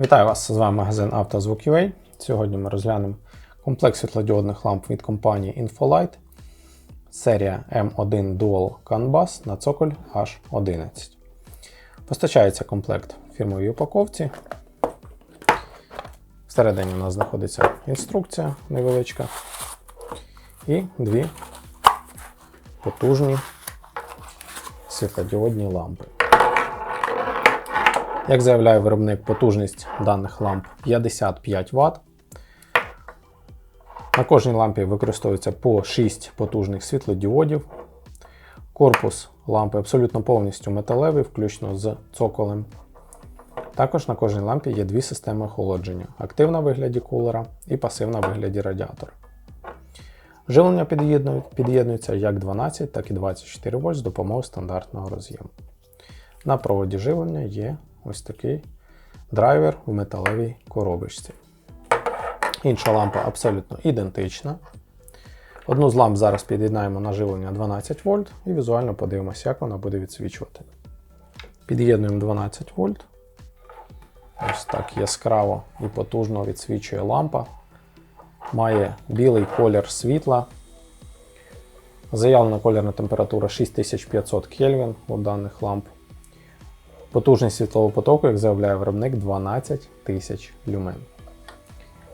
Вітаю вас! З вами магазин «Автозвук.UA». Сьогодні ми розглянемо комплект світлодіодних ламп від компанії Infolight, серія M1 Dual CAN на цоколь H11. Постачається комплект в фірмовій упаковці. Всередині у нас знаходиться інструкція невеличка і дві потужні світлодіодні лампи. Як заявляє виробник, потужність даних ламп 55 Вт. На кожній лампі використовується по 6 потужних світлодіодів. Корпус лампи абсолютно повністю металевий, включно з цоколем. Також на кожній лампі є дві системи охолодження: активна в вигляді кулера і пасивна в вигляді радіатора. Живлення під'єднується як 12, так і 24 вольт з допомогою стандартного роз'єму. На проводі живлення є ось такий драйвер в металевій коробочці. Інша лампа абсолютно ідентична. Одну з ламп зараз під'єднаємо на живлення 12 вольт і візуально подивимося, як вона буде відсвічувати. Під'єднуємо 12 вольт. Ось так яскраво і потужно відсвічує лампа. Має білий колір світла. Заявлена колірна температура 6500 Кельвін у даних ламп. Потужність світлового потоку, як заявляє виробник, 12 тисяч люмен.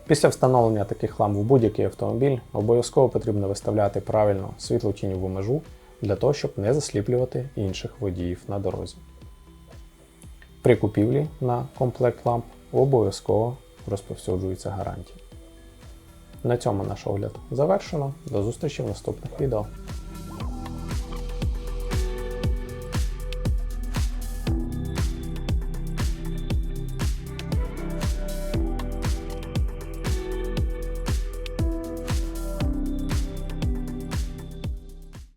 Після встановлення таких ламп в будь-який автомобіль обов'язково потрібно виставляти правильно світло-тіньову межу для того, щоб не засліплювати інших водіїв на дорозі. При купівлі на комплект ламп обов'язково розповсюджується гарантія. На цьому наш огляд завершено. До зустрічі в наступних відео.